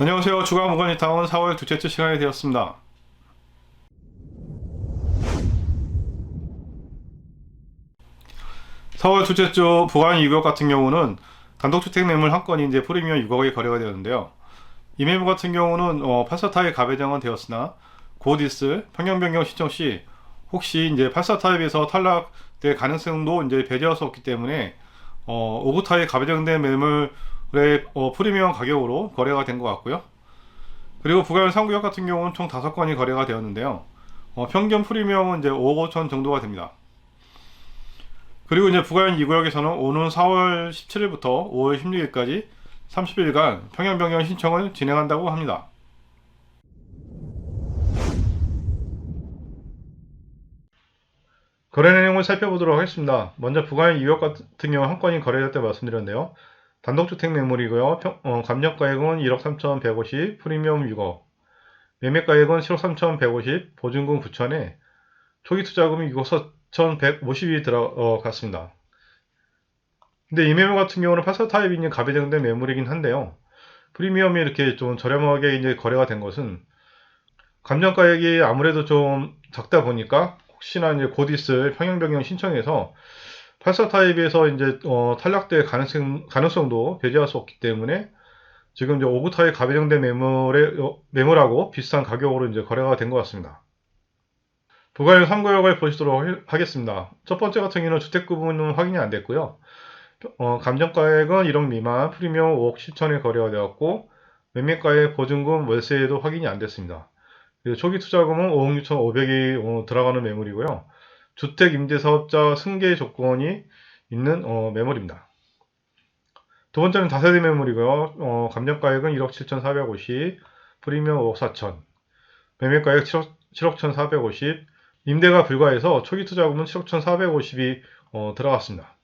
안녕하세요. 주가 무관이 타운 4월 둘째 주 시간이 되었습니다. 사월 둘째 주 부관 2구역 같은 경우는 단독주택 매물 한 건이 이제 프리미엄 6억에 거래가 되었는데요. 이 매물 같은 경우는 어, 84타입 가배정은 되었으나 곧 있을 평형 변경 신청 시 혹시 이제 84타입에서 탈락될 가능성도 이제 배제할 수 없기 때문에 어, 59 타입 가배정된 매물 의 어, 프리미엄 가격으로 거래가 된 것 같고요. 그리고 부가연 3구역 같은 경우는 총 5건이 거래가 되었는데요. 어, 평균 프리미엄은 이제 5억 5천 정도가 됩니다. 그리고 이제 부가연 2구역에서는 오는 4월 17일부터 5월 16일까지 30일간 평형 변경 신청을 진행한다고 합니다. 거래 내용을 살펴보도록 하겠습니다. 먼저 부가연 2구역 같은 경우 한 건이 거래될 때 말씀드렸는데요. 단독주택 매물이고요. 평- 어, 감정가액은 1억 3,150, 프리미엄 6억. 매매가액은 7억 3,150, 보증금 9천에 초기 투자금이 6억 4,150이 들어갔습니다. 근데 이 매물 같은 경우는 파사 타입이 가배정된 매물이긴 한데요. 프리미엄이 이렇게 좀 저렴하게 이제 거래가 된 것은 감정가액이 아무래도 좀 작다 보니까 혹시나 이제 곧 있을 평형 변경 신청해서 84 타입에서 이제 어, 탈락될 가능성 가능성도 배제할 수 없기 때문에 지금 이제 59 타입 가배정된 매물의 어, 매물하고 비슷한 가격으로 이제 거래가 된 것 같습니다. 부가연 3구역을 보시도록 하- 하겠습니다. 첫 번째 같은 경우는 주택 구분은 확인이 안 됐고요. 어, 감정가액은 1억 미만, 프리미엄 5억 7천에 거래가 되었고 매매가액 보증금 월세에도 확인이 안 됐습니다. 초기 투자금은 5억 6천 5백이 어, 들어가는 매물이고요. 주택 임대 사업자 승계 조건이 있는 어, 매물입니다. 두 번째는 다세대 매물이고요. 어, 감정가액은 1억 7천450, 프리미엄 5억 4천, 매매가액 7억, 7억 1,450, 임대가 불과해서 초기 투자금은 7억 1,450이 어, 들어갔습니다.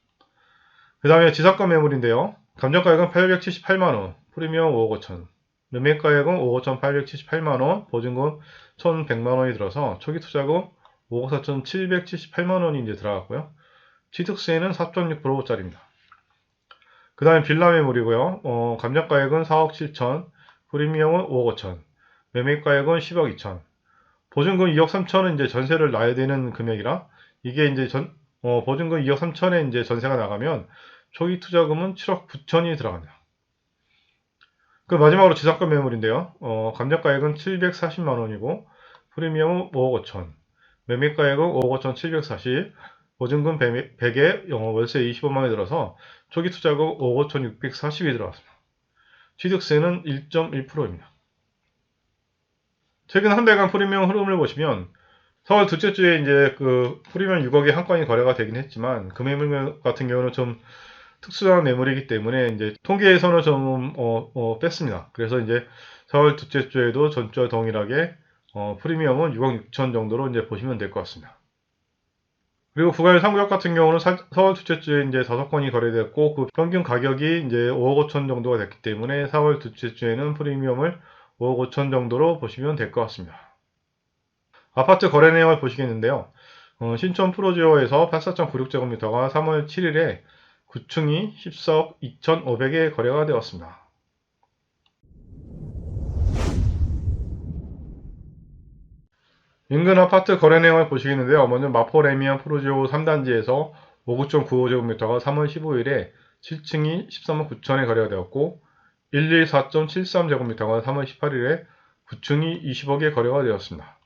그 다음에 지상가 매물인데요. 감정가액은 878만원, 프리미엄 5억 5천, 매매가액은 5억 1,878만원, 보증금 1,100만원이 들어서 초기 투자금 5억 4,778만 원이 이제 들어갔고요. 취득세는 4.6%짜리입니다. 그 다음에 빌라 매물이고요. 어, 감정가액은 4억 7천, 프리미엄은 5억 5천, 매매가액은 10억 2천, 보증금 2억 3천은 이제 전세를 놔야 되는 금액이라 이게 이제 전, 어, 보증금 2억 3천에 이제 전세가 나가면 초기 투자금은 7억 9천이 들어갑니다. 그 마지막으로 지상가 매물인데요. 어, 감정가액은 740만 원이고 프리미엄은 5억 5천, 매매가액은 5억 5천 740, 보증금 100에 영어 월세 25만원이 들어서 초기 투자금 5억 5천 640이 들어갔습니다. 취득세는 1.1%입니다. 최근 한 달간 프리미엄 흐름을 보시면 4월 둘째 주에 이제 그 프리미엄 6억의 한 건이 거래가 되긴 했지만 그 매물 같은 경우는 좀 특수한 매물이기 때문에 이제 통계에서는 좀 어, 어, 뺐습니다. 그래서 이제 4월 둘째 주에도 전주와 동일하게 어, 프리미엄은 6억 6천 정도로 이제 보시면 될 것 같습니다. 그리고 부가의 3구역 같은 경우는 4월 둘째 주에 이제 5건이 거래됐고 그 평균 가격이 이제 5억 5천 정도가 됐기 때문에 4월 둘째 주에는 프리미엄을 5억 5천 정도로 보시면 될 것 같습니다. 아파트 거래 내용을 보시겠는데요. 어, 신촌 프로지오에서 84.96제곱미터가 3월 7일에 9층이 14억 2,500에 거래가 되었습니다. 인근 아파트 거래 내용을 보시겠는데요. 먼저 마포 레미안 프로지오 3단지에서 59.95제곱미터가 3월 15일에 7층이 13억 9천에 거래가 되었고 114.73제곱미터가 3월 18일에 9층이 20억에 거래가 되었습니다.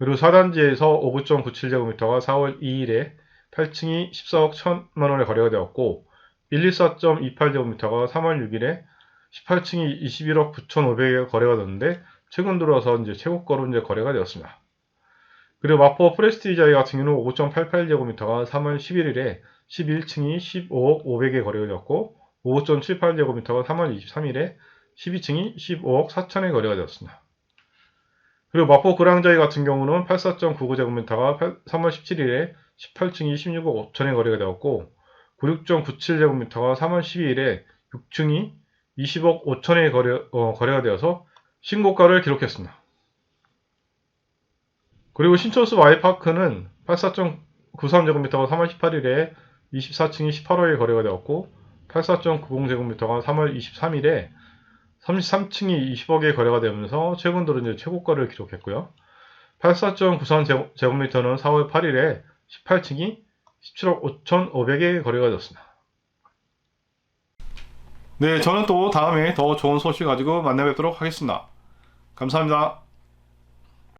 그리고 4단지에서 59.97제곱미터가 4월 2일에 8층이 14억 1천만원에 거래가 되었고 114.28제곱미터가 3월 6일에 18층이 21억 9천5백에 거래가 되었는데 최근 들어서 이제 최고가로 이제 거래가 되었습니다. 그리고 마포 프레스티자이 같은 경우는 5.88제곱미터가 3월 11일에 11층이 15억 5백에 거래가 되었고 5.78제곱미터가 3월 23일에 12층이 15억 4천에 거래가 되었습니다. 그리고 마포 그랑자이 같은 경우는 84.99제곱미터가 3월 17일에 18층이 16억 5천에 거래가 되었고 96.97제곱미터가 3월 12일에 6층이 20억 5천에 거래, 어, 거래가 되어서 신고가를 기록했습니다. 그리고 신촌수 Y파크는 84.93제곱미터가 3월 18일에 24층이 18호에 거래가 되었고 84.90제곱미터가 3월 23일에 33층이 20억에 거래가 되면서 최근 들어 이제 최고가를 기록했고요. 84.93 제곱미터는 4월 8일에 18층이 17억 5,500에 거래가 되었습니다. 네, 저는 또 다음에 더 좋은 소식 가지고 만나 뵙도록 하겠습니다. 감사합니다.